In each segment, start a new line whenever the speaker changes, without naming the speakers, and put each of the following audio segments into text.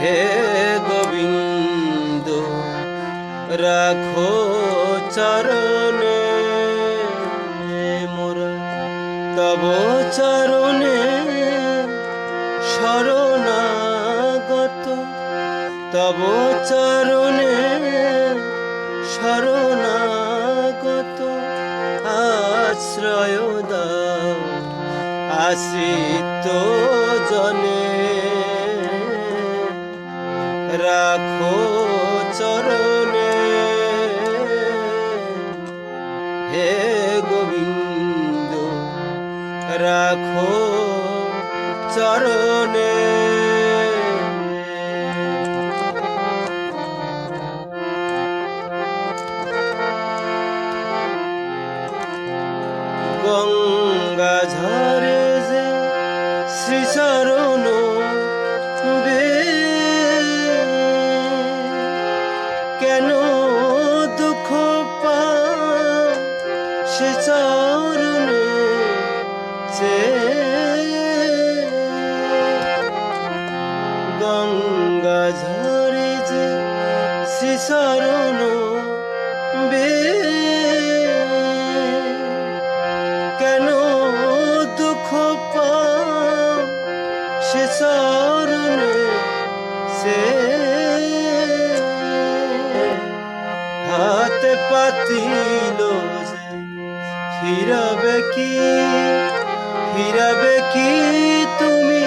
হে গোবিন্দ, রাখো চরণে মোরা। তব চরণে শরণাগত, তব চরণে শরণাগত। আশ্রয় দাও, আশ্রিত জনে। রাখো চরণে। হে গোবিন্দ রাখো চরণে। গঙ্গা ঝরে যে শ্রীচরণ দুঃখ পা সে চরণে চে গঙ্গা ঝরে যে শ্রীচরণ বে কেন দুঃখ পাও সে সে হাতে পাতিল ফিরাবে কি? ফিরাবে কি তুমি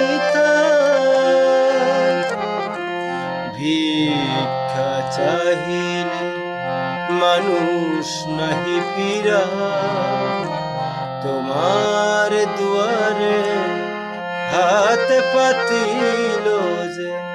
ভিক্ষা চাহিলে মানুষ নাহি ফিরা। তোমার দুয়ারে হাত পাতিল যে।